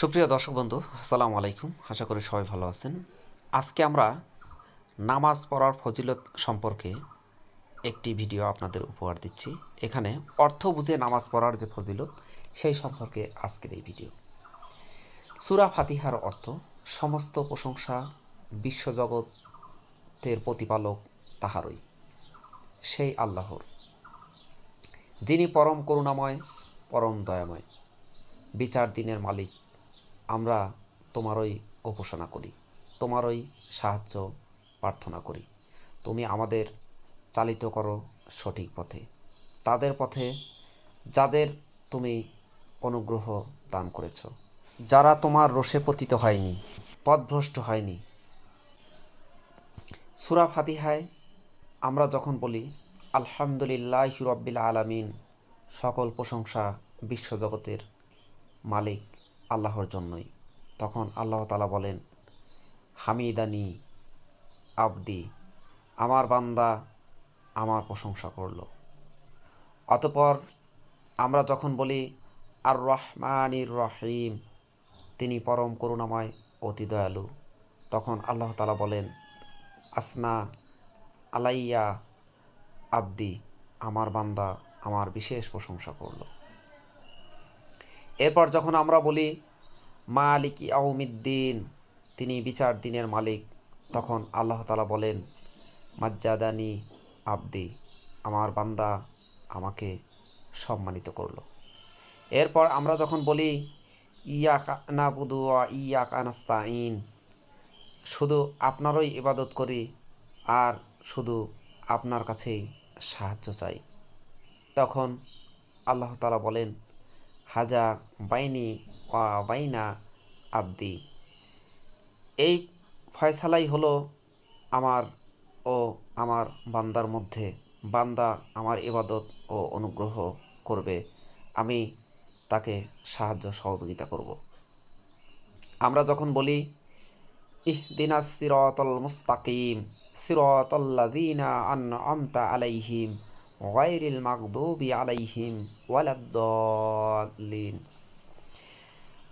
সুপ্রিয় দর্শক বন্ধু, আসসালামু আলাইকুম। আশা করি সবাই ভালো আছেন। আজকে আমরা নামাজ পড়ার ফজিলত সম্পর্কে একটি ভিডিও আপনাদের উপহার দিচ্ছি। এখানে অর্থ বুঝে নামাজ পড়ার যে ফজিলত, সেই সম্পর্কে আজকের এই ভিডিও। সুরা ফাতিহার অর্থ, সমস্ত প্রশংসা বিশ্বজগতের প্রতিপালক তাহারই, সেই আল্লাহর, যিনি পরম করুণাময়, পরম দয়াময়, বিচার দিনের মালিক আমরা তোমারই উপাসনা করি, তোমারই সাহায্য প্রার্থনা করি। তুমি আমাদের চালিত করো সঠিক পথে। তাদের পথে যাদের তুমি অনুগ্রহ দান করেছ। যারা তোমার রোষে পতিত হয়নি, পথভ্রষ্ট হয়নি। সুরা ফাতিহায় আমরা যখন বলি, আলহামদুলিল্লাহ রব্বিল আলামিন সকল প্রশংসা বিশ্বজগতের মালিক। আল্লাহর জন্যই। তখন আল্লাহ তালা বলেন, হামিদানি আবদি, আমার বান্দা আমার প্রশংসা করল। অতপর আমরা যখন বলি আর রহমানির রহিম তিনি পরম করুণাময়, অতি দয়ালু। তখন আল্লাহ তালা বলেন, আসনা আলাইয়া আব্দি, আমার বান্দা আমার বিশেষ প্রশংসা করল। এরপর যখন আমরা বলি, মালিক আউমিদ্দিন তিনি বিচার দিনের মালিক, তখন আল্লাহ তালা বলেন, মাজ্জাদানি আব্দি, আমার বান্দা আমাকে সম্মানিত করল। এরপর আমরা যখন বলি ইয়া না বুধু ইয়া কানাস্তাইন শুধু আপনারই ইবাদত করি, আর শুধু আপনার কাছেই সাহায্য চাই। তখন আল্লাহ তালা বলেন হাজা বাইনি ওয়া বাইনা আব্দি। এই ফয়সালাই হলো আমার ও আমার বান্দার মধ্যে। বান্দা আমার ইবাদত ও অনুগ্রহ করবে। আমি তাকে সাহায্য সহযোগিতা করব। আমরা যখন বলি, ইহদিনা সিরতল মুস্তাকিম, সিরতল্লাযীনা আনআমতা আলাইহিম গায়রিল মাগদুবি আলাইহিম ওয়ালাদ্দাল্লিন।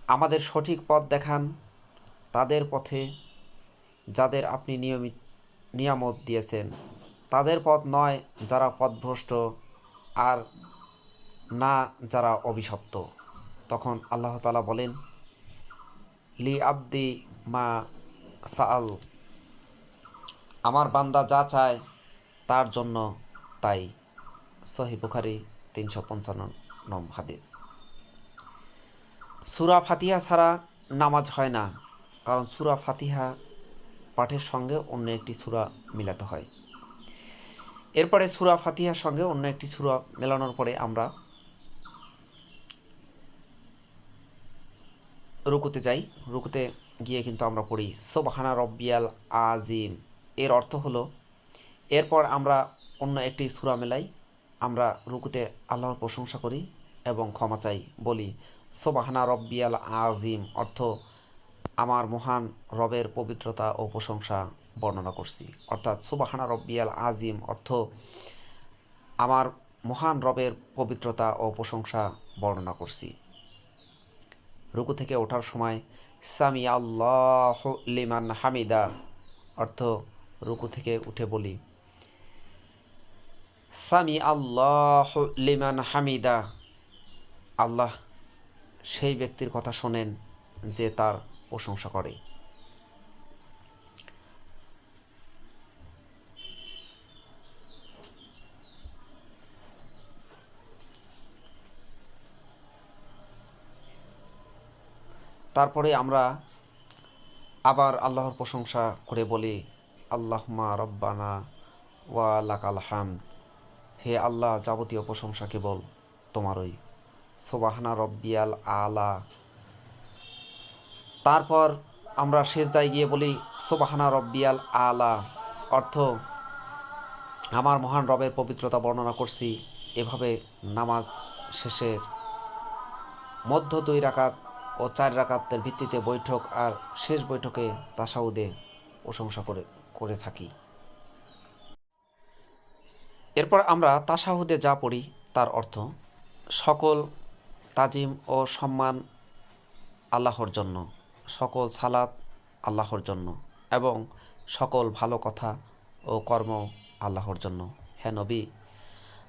আমাদের সঠিক পথ দেখান, তাদের পথে যাদের আপনি নিয়মিত নিয়ামত দিয়েছেন। তাদের পথ নয় যারা পথভ্রষ্ট আর না যারা অভিশপ্ত। তখন আল্লাহ তালা বলেন লি আব্দি মা সাল আমার বান্দা যা চায় তার জন্য তাই। সহি বুখারি তিনশো পঞ্চান্ন নম হাদিস। সুরা ফাতিহা ছাড়া নামাজ হয় না, কারণ সুরা ফাতিহা পাঠের সঙ্গে অন্য একটি সুরা মিলাতে হয়। এরপরে সুরা ফাতিহার সঙ্গে অন্য একটি সুরা মেলানোর পরে আমরা রুকুতে যাই। রুকুতে গিয়ে কিন্তু আমরা পড়ি, সোবাহানা রব্বিয়াল আজিম এর অর্থ হলো, এরপর আমরা অন্য একটি সুরা মেলাই আমরা রুকুতে আল্লাহর প্রশংসা করি এবং ক্ষমা চাই, বলি, সোবাহানা রব্বিয়াল আজিম অর্থ, আমার মহান রবের পবিত্রতা ও প্রশংসা বর্ণনা করছি। অর্থাৎ, সুবাহানা রব্বিয়াল আজিম অর্থ, আমার মহান রবের পবিত্রতা ও প্রশংসা বর্ণনা করছি। রুকু থেকে ওঠার সময় সামি আল্লাহ লিমান হামিদা অর্থ, রুকু থেকে উঠে বলি সামি আল্লাহ লিমান হামিদা। আল্লাহ সেই ব্যক্তির কথা শোনেন যে তার প্রশংসা করে। তারপরে আমরা আবার আল্লাহর প্রশংসা করে বলি আল্লাহমা রব্বানা ওয়া লাকাল হাম হে আল্লাহ, যাবতীয় প্রশংসা কেবল তোমারই। সোবাহানা রব্বিয়াল আলা। তারপর আমরা শেষদায় গিয়ে বলি, সোবাহানা রব্বিয়াল আলা। অর্থ, আমার মহান রবের পবিত্রতা বর্ণনা করছি, এভাবে নামাজ শেষের মধ্য দুই রাকাত ও চার রাকাতের ভিত্তিতে বৈঠক আর শেষ বৈঠকে তাসাউদে প্রশংসা করে করে থাকি। এরপর আমরা তাসাহুদে যা পড়ি, তার অর্থ সকল তাজিম ও সম্মান আল্লাহর জন্য, সকল সালাত আল্লাহর জন্য এবং সকল ভালো কথা ও কর্ম আল্লাহর জন্য। হে নবী,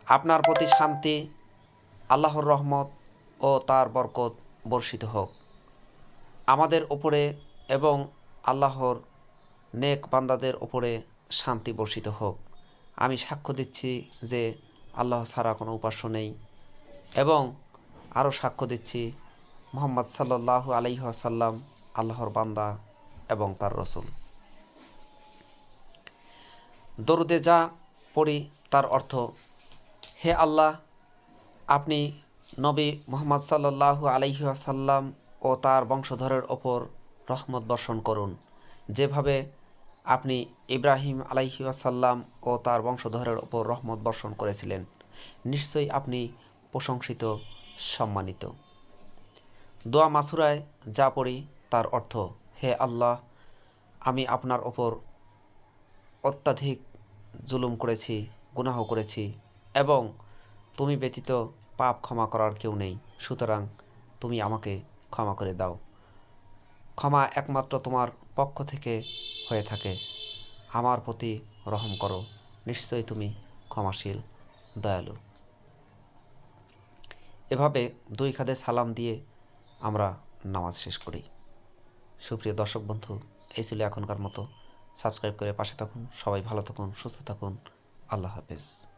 আপনার প্রতি শান্তি আল্লাহর রহমত ও তার বরকত বর্ষিত হোক। আমাদের ওপরে এবং আল্লাহর নেক বান্দাদের ওপরে শান্তি বর্ষিত হোক। আমি সাক্ষ্য দিচ্ছি যে আল্লাহ ছাড়া কোনো উপাস্য নেই এবং আরও সাক্ষ্য দিচ্ছি মোহাম্মদ সাল্লাহ আলাইসাল্লাম আল্লাহর বান্দা এবং তার রসুল। দরুদে যা পড়ি তার অর্থ, হে আল্লাহ, আপনি নবী মোহাম্মদ সাল্লাহ আলাইসাল্লাম ও তার বংশধরের ওপর রহমত বর্ষণ করুন। যেভাবে আপনি ইব্রাহিম আলাইসাল্লাম ও তার বংশধরের ওপর রহমত বর্ষণ করেছিলেন। নিশ্চয়ই আপনি প্রশংসিত, সম্মানিত। দোয়া মাসুরায় যা পড়ি তার অর্থ, হে আল্লাহ, আমি আপনার ওপর অত্যাধিক জুলুম করেছি, গুনাহ করেছি এবং তুমি ব্যতীত পাপ ক্ষমা করার কেউ নেই। সুতরাং তুমি আমাকে ক্ষমা করে দাও। ক্ষমা একমাত্র তোমার পক্ষ থেকে হয়ে থাকে। আমার প্রতি রহম করো। নিশ্চয়ই তুমি ক্ষমাশীল, দয়ালু। এভাবে দুই খাদে সালাম দিয়ে আমরা নামাজ শেষ করি। সুপ্রিয় দর্শক বন্ধু, এই ছিল এখনকার মতো। সাবস্ক্রাইব করে পাশে থাকুন। সবাই ভালো থাকুন, সুস্থ থাকুন। আল্লাহ হাফেজ।